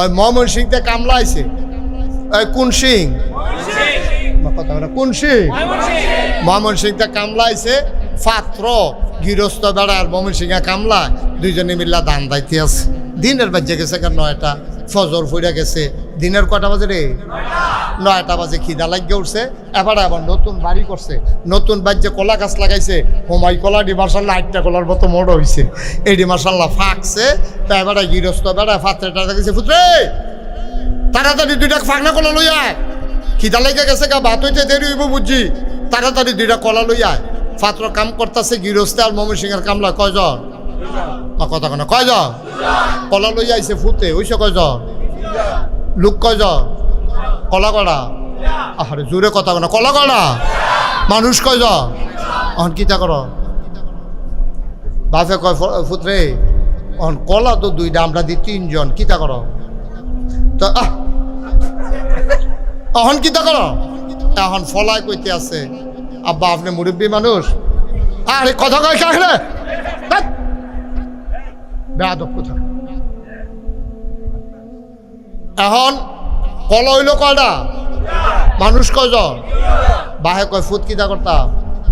ওই মমন সিংতে কামলা আইছে। ওই কোন সিং কথা কোন সিং মমন সিংতে কামলা আইছে। পাত্র, গৃহস্থ বেড়ার মমন সিংহা কামলা। দুইজনে মিল্লা দান দাইতে আছে। দিনের বাজে গেছে কেন এটা ফজর ফুড়ে গেছে। দিনের কটা বাজে রে? নয়টা বাজে, খিদা লাগিয়ে উঠছে। এবার আবার নতুন বাড়ি করছে। নতুন বাজ্যে কলা গাছ লাগাইছে। হোমাই কলা ডি মার্শাল্লাহ আটটা কলার মতো মোড় হয়েছে এডি মার্শাল্লাহ ফাঁকছে। তা এবারে গৃহস্থ বেড়া ফাত্রেটা দেখেছে পুত্রে তাড়াতাড়ি দুইটা ফাঁকনা কলা লই আয়। খিদা লেগে গেছে গা, ভাত হইতে দেরি হইব বুঝছি তাড়াতাড়ি দুইটা কলা লই আয়। ফাত্র কাম করতেছে গৃহস্থ আর মমন সিংহের কামলা, কয়জন? কথা কেন, কয়জন? কলা লই আইছে ফুতে, হইছে কয়জন? লোক কয়জন কলা কড়া আরে জোরে কথা কলা কড়া মানুষ কয়জন অহন কিতা কর? বাপে কয় ফুতরে, অহন কলা তো দুইটা, আমরা দি তিনজন কিতা কর? তো, আহ। অহন কিতা কর? এখন ফলায় কইতে আছে, আব্বা আপনি মুরব্বী মানুষ? আরে, কথা কয় কাকরে বেয়াদব কোথা এখন কল হইল কয়টা? মানুষ কয়জন? বাহে কয়, ফুট কিতা করতা?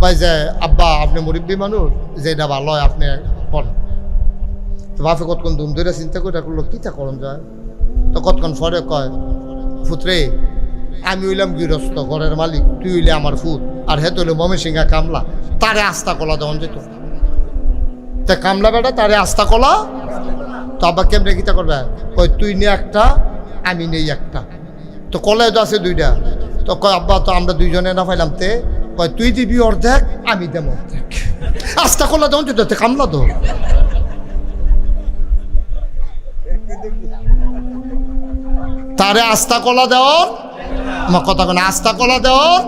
কয় যে, আব্বা, আপনি মুরব্বী মানুষ যে এটা ভালো হয় আপনি বাপে কতক্ষণ দুম ধরে চিন্তা করে করল কিতা করন যায়? তো কতক্ষণ ফরে কয় ফুতরে আমি হইলাম গৃহস্থ, ঘরের মালিক, তুই হইলে আমার ফুত আর হেত হইলে মমে সিংহা কামলা, তারে আস্তা কলা দেওয়ান যেত। তা কামলা বেটা, তারে আস্তা কলা? তো আব্বা কেমনে কিতা করবে? কই তুই নিয়ে একটা আমি নেই একটা। তো কলায় তো আছে দুইটা। তো কয়, আব্বা, তো আমরা দুইজনে না পাইলাম তে? কয়, তুই দিবি অর্ধেক, আমি দেব অর্ধেক। আস্তা কলা যেত তে কামলা তো। তারে আস্তা কলা দেওয়ার আমার কথা কেন আস্তা কলা দেওয়ার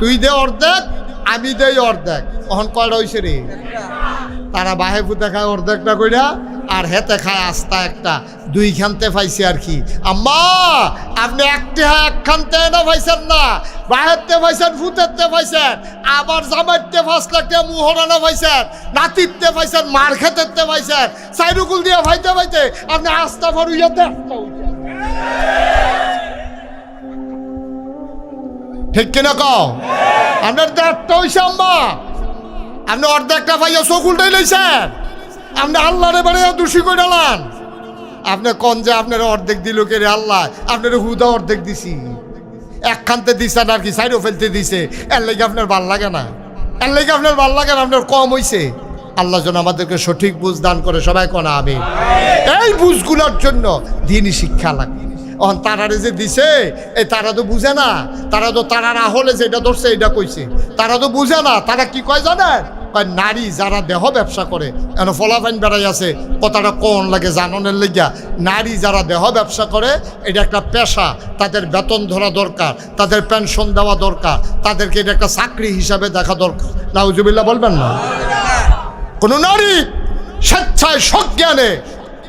তুই দে অর্ধেক, আমি দেই অর্ধেক। তখন কয়টা হয়েছে রে? তারা বাহে ফুতে খায় অর্ধেকটা কইরা আর হেতে খায় আস্তা একটা, দুই খানতে পাইছে আর কি। আম্মা, আপনি একটি হ্যাঁ এক খানতে না পাইছেন না, বাহেরতে পাইছেন ফুতেরতে পাইছেন আবার জামাইতে পাঁচ টাকা মুহরানা পাইছেন নাতিরতে পাইছেন মার খেতেরতে পাইছেন সাইরুকুল দিয়ে ভাইতে ভাইতে আপনি আস্তা ভরুইয়া দেখ ঠিক কিনা কও? আপনার দেড়টা হইছে আম্মা। আপনি অর্ধেকটা পাইয়া চোখ উল্টাই লইছেন। আপনি আল্লাহরে বাড়ি দোষী করে ডালান আপনি কন যে আপনার অর্ধেক দিল কে রে আল্লাহ? আপনার হুদা অর্ধেক দিছি। একখানতে দিছেন আর কি, সাইডও ফেলতে দিছে। এর লেগে আপনার ভালো লাগে না। এর লেগে আপনার ভালো লাগে না, আপনার কম হইছে। আল্লাহ যেন আমাদেরকে সঠিক বুঝ দান করে, সবাই কনা আমি এই বুঝগুলোর জন্য দিনই শিক্ষা লাগে। অন তারারে যে দিছে, এই তারা তো বুঝে না। তারা তো তারা না হলে যেটা ধরছে এটা কইছে। তারা তো বুঝে না, তারা কি কয় জানেন? নারী যারা দেহ ব্যবসা করে, এন ফলাফাইন বেড়াই আছে, কথাটা কোন লাগে জাননের লেগিয়া, নারী যারা দেহ ব্যবসা করে, এটা একটা পেশা, তাদের বেতন ধরা দরকার, তাদের পেনশন দেওয়া দরকার, তাদেরকে এটা একটা চাকরি হিসাবে দেখা দরকার। নাউজুবিল্লাহ বলবেন না? কোনো নারী স্বেচ্ছায় সজ্ঞানে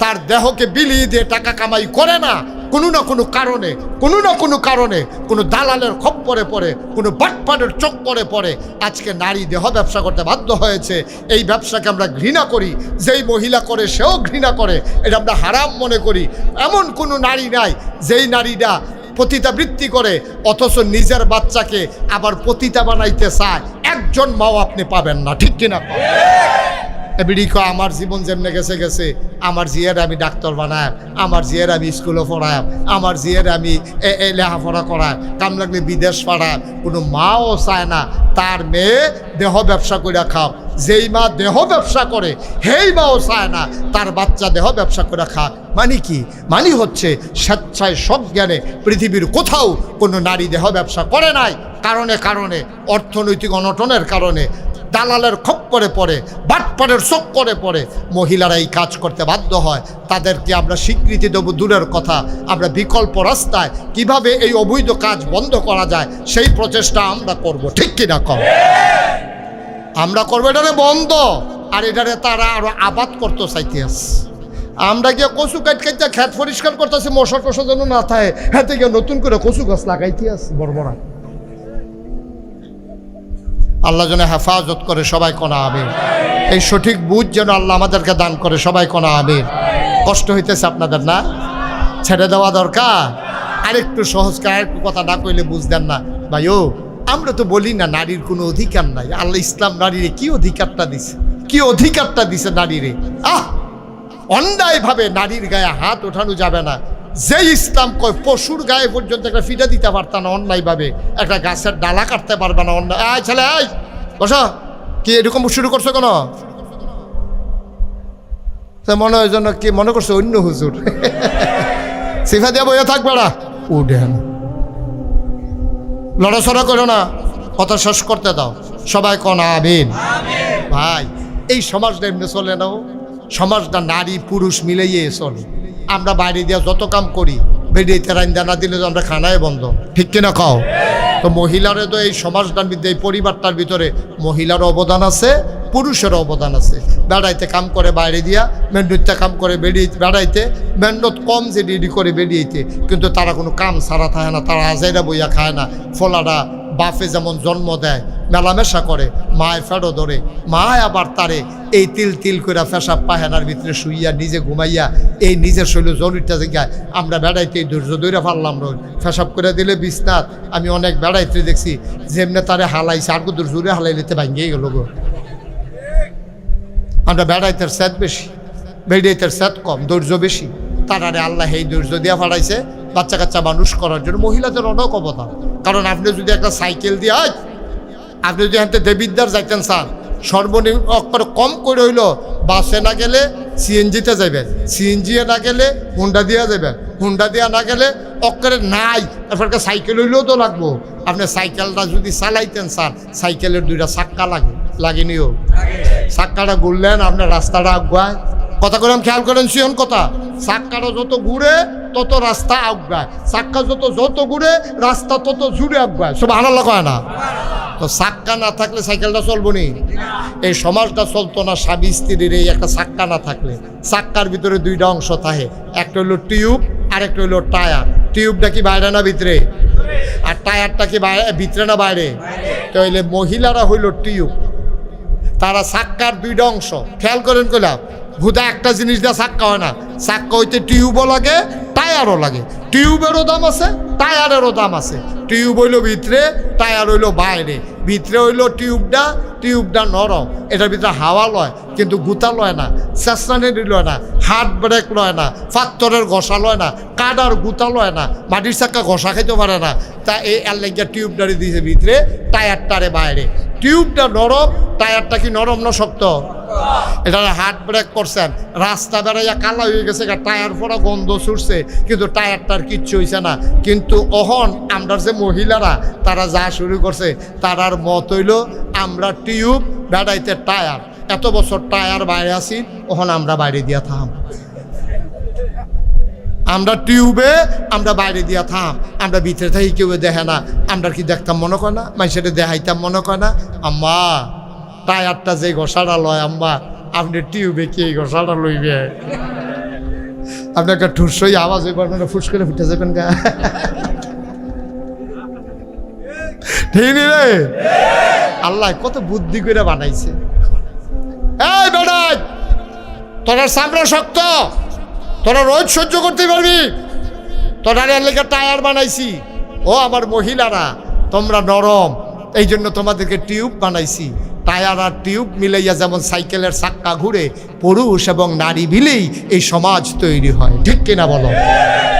তার দেহকে বিলিয়ে দিয়ে টাকা কামাই করে না কোনো না কোনো কারণে, কোনো না কোনো কারণে কোনো দালালের খপ্পরে পড়ে, কোনো বাটপাটের চক্করে পড়ে আজকে নারী দেহ ব্যবসা করতে বাধ্য হয়েছে। এই ব্যবসাকে আমরা ঘৃণা করি, যেই মহিলা করে সেও ঘৃণা করে, এটা আমরা হারাম মনে করি। এমন কোনো নারী নাই, যেই নারীরা পতিতাবৃত্তি করে, অথচ নিজের বাচ্চাকে আবার পতিতা বানাইতে চায়। একজন মাও আপনি পাবেন না, ঠিক কিনা? বিড়ি কয় আমার জীবন যেমনে গেছে গেছে। আমার জিয়ের আমি ডাক্তার বানায় আমার জিয়ের আমি স্কুলে পড়ায় আমার জিয়ের আমি লেখাপড়া করায় কাম লাগলে বিদেশ পাড়ায় কোনো মাও চায় না, তার মেয়ে দেহ ব্যবসা করে খাও। যেই মা দেহ ব্যবসা করে সেই মাও চায় না, তার বাচ্চা দেহ ব্যবসা করে খাক মানে কি? মানে হচ্ছে স্বেচ্ছায় সব সজ্ঞানে পৃথিবীর কোথাও কোনো নারী দেহ ব্যবসা করে নাই, কারণে কারণে, অর্থনৈতিক অনটনের কারণে। দালালের খপ করে পড়ে বাটপাড়ের করে পড়ে, মহিলারা এই কাজ করতে বাধ্য হয়। তাদেরকে আমরা স্বীকৃতি দেবো দূরের কথা। আমরা বিকল্প রাস্তায় কীভাবে এই অবৈধ কাজ বন্ধ করা যায়, সেই প্রচেষ্টা আমরা করব। ঠিক কিনা কম? আমরা করব এটারে বন্ধ, আর এটারে তারা আরও আবাদ করতে চাইতে আমরা গিয়ে কচু কাট কাটতে খেত পরিষ্কার করতেছি মশা টশা যেন না থাকে। হাতে গিয়ে নতুন করে কচু গাছ লাগাইতে আছে বড়। আল্লাহ যেন হেফাজত করে সবাই কোনা আমির এই সঠিক বুঝ যেন আল্লাহ আমাদেরকে দান করে সবাই কোনা আমির কষ্ট হইতেছে আপনাদের না? ছেড়ে দেওয়া দরকার? আরেকটু সহজ করে আরেকটু কথা না কইলে বুঝতেন না। ভাই ও আমরা তো বলি না নারীর কোনো অধিকার নাই। আল্লাহ ইসলাম নারীরে কি অধিকারটা দিছে? কি অধিকারটা দিছে নারীরে? আহ! অন্যায়ভাবে নারীর গায়ে হাত ওঠানো যাবে না। যে ইসলাম কয় পশুর গায়ে পর্যন্ত একটা ফিটা দিতে পারত না অন্যায়ভাবে। একটা গাছের ডালা কাটতে পারবে না অন্যায়। আয় ছেলে আয় বসো। কি এরকম শুরু করছ কেন? মনে হয় যেন কি মনে করছ অন্য হুজুর। সিফা দিয়া বইয়া থাকবে না উঠেন। লড়াচড়া করো না। কথা শেষ করতে দাও। সবাই কন আমিন। ভাই এই সমাজটা এমনি চলে নাও। সমাজটা নারী পুরুষ মিলেইয়ে চলে। আমরা বাইরে দিয়ে যত কাম করি বেরিয়েতে রান্দা না দিলে তো আমরা খানায় বন্ধ। ঠিক কিনা খাও তো মহিলারে তো এই সমাজটার ভিতরে, এই পরিবারটার ভিতরে মহিলার অবদান আছে পুরুষের অবদান আছে। বেড়াইতে কাম করে বাইরে দিয়া, মেন্ডুতে কাম করে বেরিয়ে, বেড়াইতে, মেন্ডত কম যে রেডি করে বেরিয়েতে কিন্তু তারা কোনো কাম সারা থাকে না, তারা আজাইরা বইয়া খায় না। ফলাটা বাপে যেমন জন্ম দেয়, মেলামেশা করে, মায় ফেরো ধরে, মায় আবার তারে এই তিল তিল করে ফেসাব পাহেনার ভিতরে শুইয়া নিজে ঘুমাইয়া এই নিজের শৈল জরুরিটা জায়গায় আমরা বেড়াইতে ধৈর্য দৈরা পারলাম রোজ। ফেসাব করে দিলে, বিস্তার, আমি অনেক বেড়াইতে দেখছি, যেমনে তারে হালাইছে, আর জোরে হালাইলেতে ভাঙ্গিয়ে গেল গো। আমরা বেড়াইতের স্যাদ বেশি, বেড়াইতের স্যাদ কম, ধৈর্য বেশি। তারারে আল্লাহ এই ধৈর্য দিয়া ফাড়াইছে, বাচ্চা কাচ্চা মানুষ করার জন্য মহিলাদের অনেক অবদান। কারণ আপনি যদি একটা সাইকেল দিয়ে আয়, আপনি যদি হাতে দেবিদ্যার যাইতেন, স্যার, সর্বনিম্ন অক্ষর কম করে হইল, বাসে না গেলে সিএনজিতে যাবেন সিএনজি না গেলে হুন্ডা দিয়া যাবেন হুন্ডা দিয়া না গেলে অক্ষরে নাই, এরপরকে সাইকেল হইলেও তো লাগবো। আপনি সাইকেলটা যদি চালাইতেন, স্যার, সাইকেলের দুইটা চাক্কা লাগে, লাগেনিও। চাক্কাটা ঘুরলেন, আপনার রাস্তাটা আগুয়ায়। কথা করে খেয়াল করেন সিয়ন কথা। চাক্কাটা যত ঘুরে তত রাস্তা আগুয়ায় চাক্কা যত যত ঘুরে, রাস্তা তত জুড়ে আগুয়ায় সব আনাল্লা কয় না? তো চাক্কা না থাকলে সাইকেলটা চলবো নি? এই সমাজটা চলতো না, স্বামী স্ত্রীর এই একটা চাক্কা না থাকলে। চাক্কার ভিতরে দুইটা অংশ থাকে। একটা হইল টিউব আর একটা হইল টায়ার। টিউবটা কি বাইরে না ভিতরে? আর টায়ারটা কি বাইরে, ভিতরে না বাইরে? তো হইলে মহিলারা হইল টিউব। তারা সাক্কার দুইটা অংশ। খেয়াল করেন কইলাম ভুদা একটা জিনিস দিয়ে সাক্কা হয় না। সাক্কা হইতে টিউবও লাগে টায়ারও লাগে। টিউবেরও দাম আছে, টায়ারেরও দাম আছে। টিউব হইল ভিতরে, টায়ার হইল বাইরে। ভিতরে হইল টিউবটা টিউবটা নরম। এটার ভিতরে হাওয়া লয়, কিন্তু গুতা লয় না চেষ্টানেরি লয় না, হাত ব্রেক লয় না পাত্তরের ঘষা লয় না, কাদার গুতা লয় না, মাটির চাক্কা ঘষা খেতে পারে না। তা এই এলাকা টিউবটারে দিয়েছে ভিতরে, টায়ারটারে বাইরে। টিউবটা নরম, টায়ারটা কি নরম না শক্ত? এটা হাত ব্রেক করছেন রাস্তা বেড়াইয়া কালা হয়ে গেছে টায়ার পরা গন্ধ ছুটছে, কিন্তু টায়ারটার কিচ্ছু হয়েছে না। কিন্তু অহন, আমরা যে মহিলারা, তারা যা শুরু করছে, তারার মত হইল, আমরা টিউব বেড়াইতে টায়ার। এত বছর টায়ার বাইরে আছি ওহন আমরা বাইরে দিয়া থাম। আমরা টিউবে, আমরা বাইরে দিয়া থাম। আমরা ভিতরে থাকি, কেউ দেখে না। আমরা কি দেখতাম মনে করে না? মানুষের দেখাইতাম মনে করে না? আম্মা টায়ারটা যে ঘষাটা লয় আম্মা, আপনি টিউবে কি এই ঘষাটা লইবে? আপনি একটা ঠুসই আওয়াজ হইবার মানে ফুস করে ফুটে যাবেন গা। ঠিক রে? আল্লাহ কত বুদ্ধি করে বানাইছে। এই বেড়াই, তোরা সামনে শক্ত। তোরা রোজ সহ্য করতে পারবি? তোরা লেগে টায়ার বানাইছি। ও আমার মহিলারা, তোমরা নরম। এই জন্য তোমাদেরকে টিউব বানাইছি। টায়ার আর টিউব মিলাইয়া যেমন সাইকেলের চাক্কা ঘুরে পুরুষ এবং নারী মিলেই এই সমাজ তৈরি হয়। ঠিক কিনা বলো?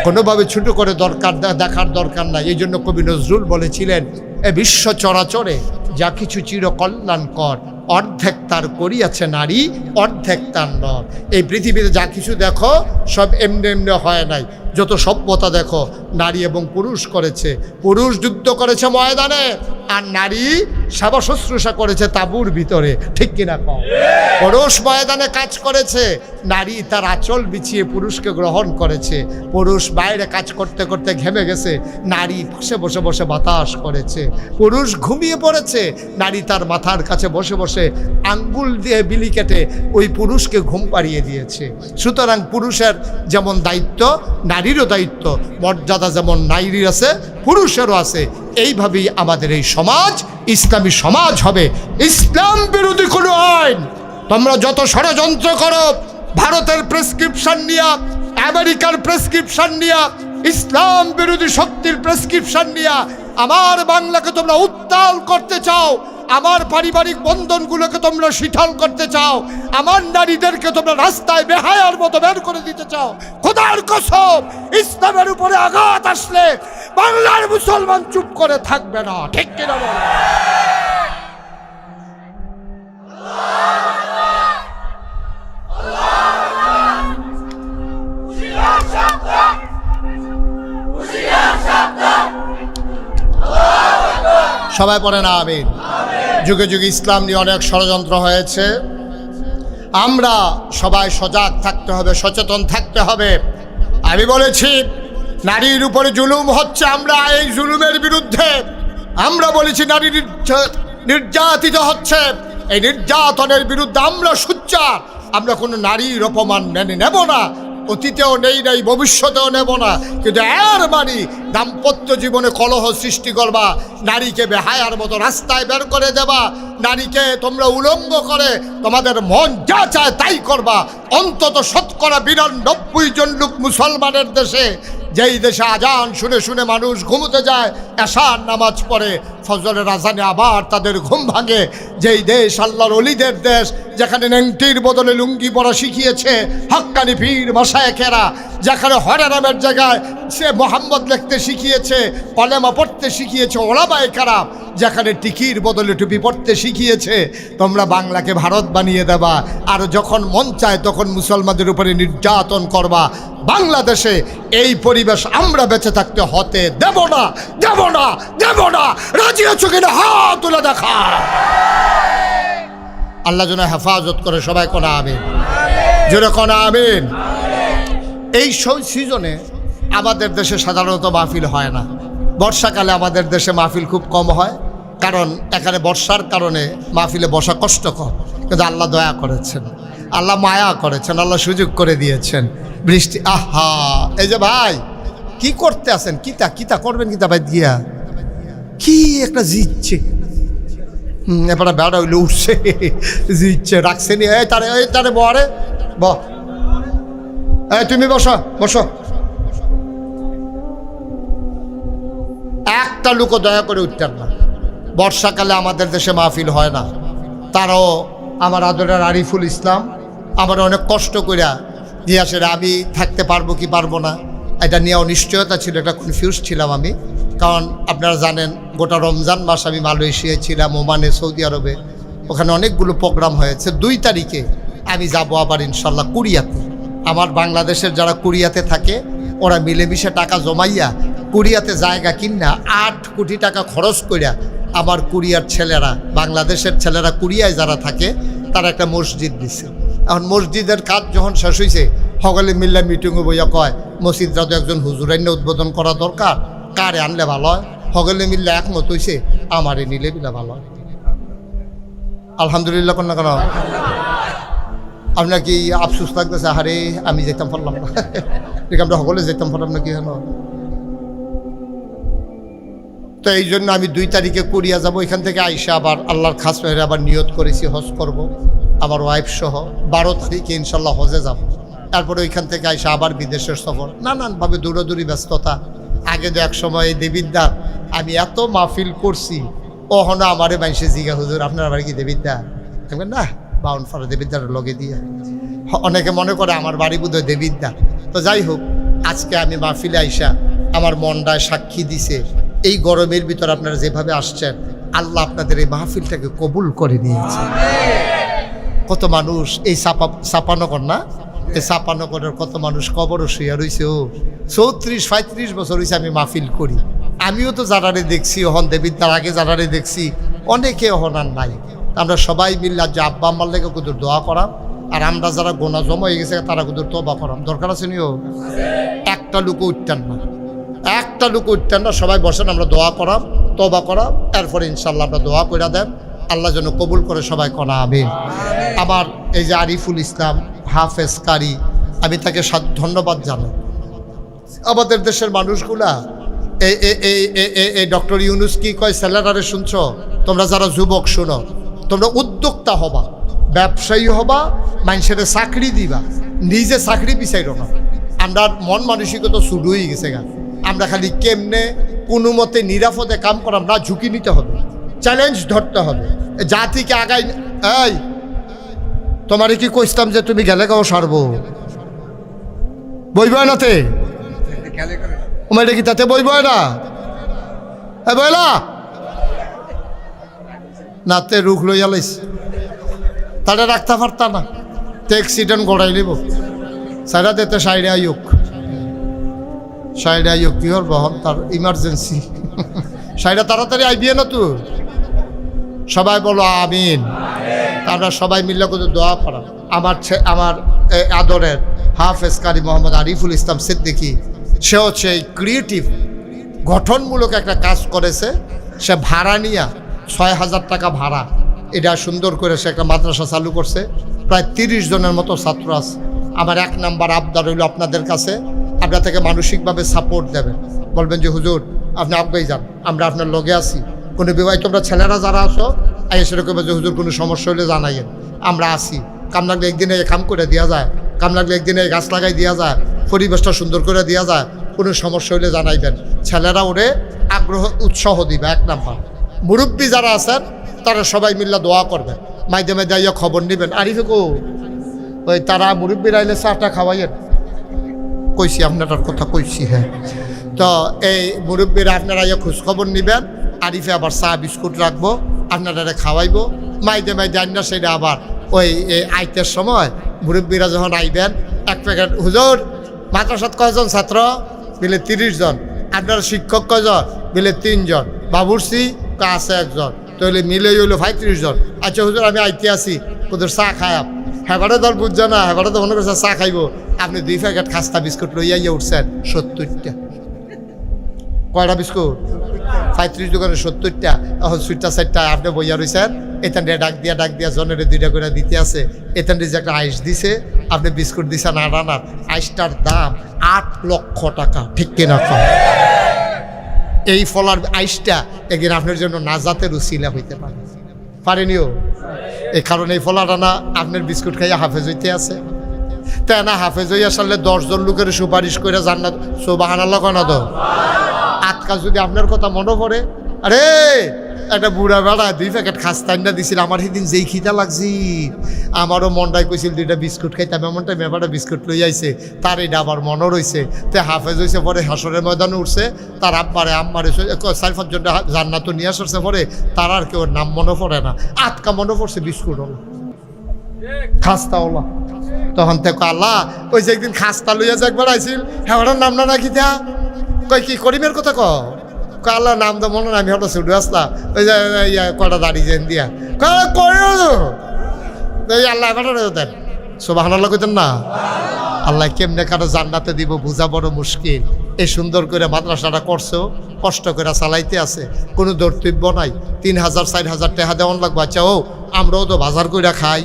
কোনোভাবে ছোট করে দরকার দেখার দরকার নাই। এই জন্য কবি নজরুল বলেছিলেন, এ বিশ্ব চরাচরে যা কিছু চির কল্যাণকর অর্ধেক তার করিয়াছে নারী, অর্ধেক তার নর। এই পৃথিবীতে যা কিছু দেখো, সব এমনি এমনি হয় নাই। যত সভ্যতা দেখো, নারী এবং পুরুষ করেছে, পুরুষ যুদ্ধ করেছে ময়দানে, আর নারী সেবা শুশ্রূষা করেছে তাঁবুর ভিতরে, ঠিক কিনা কম পুরুষ ময়দানে কাজ করেছে, নারী তার আঁচল বিছিয়ে পুরুষকে গ্রহণ করেছে, পুরুষ বাইরে কাজ করতে করতে ঘেমে গেছে, নারী বসে বসে বসে বাতাস করেছে, পুরুষ ঘুমিয়ে পড়েছে, নারী তার মাথার কাছে বসে বসে আঙ্গুল দিয়ে বিলি কেটে ওই পুরুষকে ঘুম পাড়িয়ে দিয়েছে। সুতরাং পুরুষের যেমন দায়িত্ব নারীরও দায়িত্ব। মর্যাদা যেমন নারীর আছে, পুরুষেরও আছে। এইভাবেই আমাদের এই সমাজ, ইসলামী সমাজ হবে। ইসলাম বিরোধী কোনো আইন। তোমরা যত ষড়যন্ত্র করো, ভারতের প্রেসক্রিপশন নিয়া, আমেরিকার প্রেসক্রিপশন নিয়া, ইসলাম বিরোধী শক্তির প্রেসক্রিপশন নিয়া, আমার বাংলাকে তোমরা উত্তাল করতে চাও আমার পারিবারিক বন্ধনগুলোকে তোমরা শিথল করতে চাও, আমার নারীদেরকে তোমরা রাস্তায় বেহায়ার মতো বের করে দিতে চাও। খোদার কসম, ইসলামের উপরে আঘাত আসলে বাংলার মুসলমান চুপ করে থাকবে না। ঠিক কিনা বলো? সবাই পড়ে না, আমিন। যুগে যুগে ইসলাম নিয়ে অনেক ষড়যন্ত্র হয়েছে। আমরা সবাই সজাগ থাকতে হবে, সচেতন থাকতে হবে। আমি বলেছি, নারীর উপরে জুলুম হচ্ছে, আমরা এই জুলুমের বিরুদ্ধে। আমরা বলেছি, নারী নির্যা- নির্যাতিত হচ্ছে। এই নির্যাতনের বিরুদ্ধে আমরা সুচ্চার আমরা কোনো নারীর অপমান মেনে নেব না। অতীতেও নেই নাই, ভবিষ্যতেও নেব না। কিন্তু এর মানে দাম্পত্য জীবনে কলহ সৃষ্টি করবা, নারীকে বেহায়ার মতো রাস্তায় বের করে দেবা, নারীকে তোমরা উলঙ্গ করে তোমাদের মন যা চায় তাই করবা। অন্তত শতকরা বিরানব্বই জন লোক মুসলমানের দেশে, যেই দেশে আজান শুনে শুনে মানুষ ঘুমোতে যায়, এশার নামাজ পড়ে, ফজরের আজানে আবার তাদের ঘুম ভাঙে। যেই দেশ আল্লাহর অলিদের দেশ, যেখানে নেংটির বদলে লুঙ্গি পরা শিখিয়েছে হক্কানি পীর মশায়েখেরা, যেখানে হরেরামের জায়গায় সে মোহাম্মদ লিখতে শিখিয়েছে, কলেমা পড়তে শিখিয়েছে ওলাবায় খারাপ যেখানে টিকির বদলে টুপি পড়তে শিখিয়েছে, তোমরা বাংলাকে ভারত বানিয়ে দেবা। আর যখন মন চায়, তখন মুসলমানদের উপরে নির্যাতন করবা। বাংলাদেশে এই পরিবেশ আমরা বেঁচে থাকতে হতে দেব না দেব না দেব না। রাজি আছো কিনা? হাত তুলে দেখা। আল্লাহ যেন হেফাজত করে সবাই, কোনা আমিন। জোরে কোনা আমিন। এই সব সিজনে আমাদের দেশে সাধারণত মাহফিল হয় না। বর্ষাকালে আমাদের দেশে মাহফিল খুব কম হয়। কারণ এখানে বর্ষার কারণে মাহফিলে বসা কষ্টকর। কিন্তু আল্লাহ দয়া করেছেন। আল্লাহ মায়া করেছেন, আল্লাহ সুযোগ করে দিয়েছেন। বৃষ্টি, আহা! এই যে ভাই, কি করতে আছেন? কিতা কিতা করবেন কিতা ভাই দিয়া? কি একটা জিতছে। এবারে বেড়া হইলে, উঠছে, জিতছে, রাখছে নি। এই তারে এই তারে বরে ব এই তুমি বসো বসো। একটা লোকও দয়া করে উঠতেন না। বর্ষাকালে আমাদের দেশে মাহফিল হয় না। তারাও আমার আদরের আরিফুল ইসলাম, আমার অনেক কষ্ট করিয়া দিয়ে আসে আমি থাকতে পারব কি পারব না? এটা নিয়ে অনিশ্চয়তা ছিল এটা কনফিউজ ছিলাম আমি। কারণ আপনারা জানেন, গোটা রমজান মাস আমি মালয়েশিয়ায় ছিলাম, ওমানে, সৌদি আরবে। ওখানে অনেকগুলো প্রোগ্রাম হয়েছে। দুই তারিখে আমি যাব আবার ইনশাল্লাহ কুরিয়াতে। আমার বাংলাদেশের যারা কুরিয়াতে থাকে, ওরা মিলেমিশে টাকা জমাইয়া কুরিয়াতে জায়গা কিনা, আট কোটি টাকা খরচ কইরা আমার কুরিয়ার ছেলেরা, বাংলাদেশের ছেলেরা কুরিয়ায় যারা থাকে, তারা একটা মসজিদ দিছে। এখন মসজিদের কাজ যখন শেষ হয়েছে সকলে মিল্লা মিটিংয়ে বইয়া কয়, মসজিদটা তো একজন হুজুরান্য উদ্বোধন করা দরকার, কারে আনলে ভালো হয়? সকলে মিল্লা একমত হয়েছে আমারে নিলে বিলা ভালো হয়। আলহামদুলিল্লাহ কোন না কেন। আপনার কি আফসোস লাগতেছে আরে আমি যেতাম পারলাম না। আমরা সকলে যেতাম পারলাম না, কি হলো? তো এই জন্য আমি দুই তারিখে কোরিয়া যাব। এখান থেকে আইসা আবার আল্লাহর খাস মেহরে আবার নিয়ত করেছি, হজ করব। আমার ওয়াইফ সহ বারো তারিখে ইনশাল্লাহ হজে যাব। তারপরে ওইখান থেকে আইসা আবার বিদেশের সফর। নানানভাবে দূরদূরি ব্যস্ততা। আগে তো এক সময় এই দেবিদ্যার আমি এত মাহফিল করছি ওহনো আমারে মাইসে জিগা হুজুর, আপনার বাড়ি কি দেবিদ্যা না, বাউন ফারা দেবিদ্যার লগে দিয়ে। অনেকে মনে করে আমার বাড়ি বোধহয় দেবিদ্যা তো যাই হোক, আজকে আমি মাহফিলে আইসা আমার মনটায় সাক্ষী দিছে এই গরমের ভিতর আপনারা যেভাবে আসছেন, আল্লাহ আপনাদের এই মাহফিলটাকে কবুল করে নিয়েছে। কত মানুষ, এই চাপা চাপানগর না? এই চাপানগরের কত মানুষ কবরও শুয়ে রয়েছে ও। চৌত্রিশ পঁয়ত্রিশ বছর হয়েছে আমি মাহফিল করি। আমিও তো যারারে দেখছি ওহন দেবীর তার আগে যারারে দেখছি, অনেকে ওহন আর নাই। আমরা সবাই মিললে যে আব্বা, আম্মার লেগে কুদুর দোয়া করাম, আর আমরা যারা গোনা জমা হয়ে গেছে, তারা কুদুর তবা করাম। দরকার আছে নিও একটা লুকো উঠতেন না। একটা লোক উঠতেন না সবাই বসেন, আমরা দোয়া করাম তবা করাম, এরপরে ইনশাল্লাহ আমরা দোয়া করে দেন। আল্লাহ যেন কবুল করে সবাই করা, আমিন। আমার এই যে আরিফুল ইসলাম, হাফেজ কারি, আমি তাকে ধন্যবাদ জানাই। আমাদের দেশের মানুষগুলা এই- এই ডক্টর ইউনুস কি কয়, স্যালারারে শুনছ? তোমরা যারা যুবক, শুনো। তোমরা উদ্যোক্তা হবা, ব্যবসায়ী হবা, মানুষের চাকরি দিবা। নিজে চাকরি বিচাইর না। আমরা মন মানসিকতা শুরু হয়ে গেছে গা। আমরা খালি কেমনে কোনো মতে নিরাপদে কাম করাম, না ঝুঁকি নিতে হবে চ্যালেঞ্জ ধরতে হবে। জাতিকে আগাই, এই, তোমারে কি কইতাম যে তুমি গেলে গাও সারবো? বইব নাতে তোমার কি তাতে বইব না? এ বইলা? নাতে রুখ লইয়া লাইছে তারা রাখতে পারতা না। তে অ্যাক্সিডেন্ট গড়াই লিব সাইডা দিতে সাইডে আয়ুক সাইডে আয়ুক কি বহন তার ইমার্জেন্সি সাইডা তাড়াতাড়ি আইবিয়ে না তুই সবাই বলো আমিন। আমরা সবাই মিলে করে দোয়া করা। আমার আমার আদরের হাফেজ কারি মোহাম্মদ আরিফুল ইসলাম সিদ্দিকি সে হচ্ছে এই ক্রিয়েটিভ গঠনমূলক একটা কাজ করেছে। সে ভাড়া নিয়া ছয় হাজার টাকা ভাড়া। এটা সুন্দর করে সে একটা মাদ্রাসা চালু করছে। প্রায় তিরিশ জনের মতো ছাত্র আছে। আমার এক নাম্বার আবদার হইল আপনাদের কাছে। আপনার থেকে মানসিকভাবে সাপোর্ট দেবেন বলবেন যে, হুজুর, আপনি আবগাই যান, আমরা আপনার লগে আছি। কোনো বিবাহিত তোমরা ছেলেরা যারা আছো আই সেরকম যে হুজুর কোনো সমস্যা হলে জানাইয়েন, আমরা আসি কাম লাগলে একদিনে কাম করে দেওয়া যায়, কাম লাগলে একদিনে গাছ লাগাই দেওয়া যায়, পরিবেশটা সুন্দর করে দেওয়া যায়, কোনো সমস্যা হলে জানাইবেন। ছেলেরা ওরে আগ্রহ, উৎসাহ দিবে, এক নাম্বার। মুরব্বী যারা আছেন, তারা সবাই মিল্লা দোয়া করবেন মাইদে মাইদে খবর নেবেন। আরিফে কো, ওই তারা মুরব্বীরা আইলে চাটা খাওয়াইয়েন। কইছি আপনার কথা কইছি হ্যাঁ। তো এই মুরব্বীরা আপনারা ইয়ে খোঁজখবর নেবেন, আরিফে আবার চা বিস্কুট রাখব আপনারা খাওয়াইবো। মাইদে মাইদে আন্না সেটা আবার ওই আইতের সময় মুরব্বীরা যখন আইবেন, এক প্যাকেট, হুজুর, মাদ্রাসাত কয়জন ছাত্র? বিলে, তিরিশ জন। আপনার শিক্ষক কয়জন? বিলে, তিনজন। বাবুরসি তা আছে একজন। তাহলে মিলে হইল পঁয়ত্রিশ জন। আচ্ছা হুজুর, আমি আইতে আছি ওদের চা খায়াম হেবারে ধর বুঝছে না, হেবারে তো মনে করছে চা খাইবো। আপনি দুই প্যাকেট খাস্তা বিস্কুট লইয়া ইয়ে উঠছেন, সত্তরটা। কয়টা বিস্কুট? পঁয়ত্রিশ দোকানে সত্তরটা, এখন সুইটটা সাইডটা আপনি বইয়া রয়েছেন এখান দিয়ে ডাক দিয়া ডাক দিয়া জনের দুইটা করে দিতে আছে। এখান দিয়ে যে একটা আইস দিছে, আপনি বিস্কুট দিছেন আট আনার। আইসটার দাম আট লক্ষ টাকা, ঠিক কিনা কম? এই ফলার আইসটা একদিন আপনার জন্য নাজাতের উসিলা হইতে পারে। পারেনিও? এই কারণে এই ফলাটানা আপনার বিস্কুট খাইয়া হাফেজ হইতে আছে। তাই না, হাফেজ হইয়া সারলে দশজন লোকের সুপারিশ করে জান্নাত। সোবাহান আল্লাহ কনা তো? আটকা যদি আপনার কথা মনে পড়ে, আরে একটা বুড়া বেড়া, দুই প্যাকেট খাস্তাইনটা দিছিল। আমার সেদিন যেই খিদা লাগছি, আমারও মনটাই কইছিল, দুইটা বিস্কুট খাইতাম এমন টাইম এবারটা বিস্কুট লই আইছে। তার এটা আবার মনও রয়েছে তে হাফেজ হয়েছে পরে হাসরের ময়দানে উঠছে। তার আব্বারে, আম্মারে চার পাঁচজনটা জান্নাত নিয়ে আসছে পরে তার আর কেউ নাম মনে পড়ে না। আটকা মনে পড়ছে বিস্কুট হলো খাস্তা ওলা তখন থেকে আল্লাহ, ওই যে একদিন খাস্তা লইয়া যে একবার আইছিল হ্যাঁ নাম না নাকি তা কই কি, করিমের কথা ক আল্লাহ নাম তো মনে আমি হঠাৎ ছুটে আসলাম। ওই যে ইয়া কটা দাড়ি যেন দিয়া। এই আল্লাহ কটা দেন। সোবাহান আল্লাহ কইতেন না? আল্লাহ কেমনে কারও জান্নাতে দিব বোঝা বড় মুশকিল। এই সুন্দর করে মাদ্রাসাটা করছ, কষ্ট করে চালাইতে আছে, কোনো দর্তব্য নাই। তিন হাজার, চার হাজার টাকা দেওয়ান লাগবে। আচ্ছা ও, আমরাও তো বাজার করে খাই।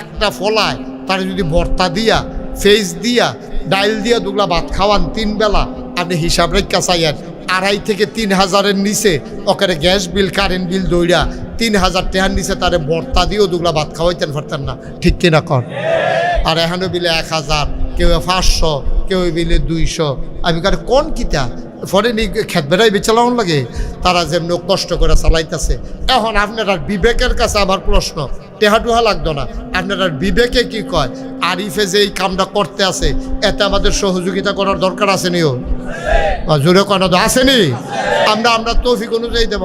একটা ফলায় তার যদি ভর্তা দিয়া, ফেস দিয়া, ডাইল দিয়া দুগলা ভাত খাওয়ান তিন বেলা, আপনি হিসাব রেখা চাইয়েন। আড়াই থেকে তিন হাজারের নিচে ওখানে গ্যাস বিল কারেন্ট বিল দৌড়া তিন হাজার টেহার নিচে তারে বর্তা দিয়েও দুগুলা ভাত খাওয়াইতেন পারতেন না। ঠিক কিনা কর? আর এখানে বিলে এক হাজার, কেউ পাঁচশো, কেউ বিলে দুইশো। আমি কারে কোন কিতা? নি খেত বেড়াই বেচালাম লাগে, তারা যেমন কষ্ট করে চালাইতেছে। এখন আপনার আর বিবেকের কাছে আমার প্রশ্ন টেহাটুহা লাগতো না। আপনার আর বিবেকে কি কয়? আরিফে যে এই কামটা করতে আছে, এতে আমাদের সহযোগিতা করার দরকার আছে নিও? জোরে তো আসেনি আমরা আমরা তৌফিক অনুযায়ী দেব।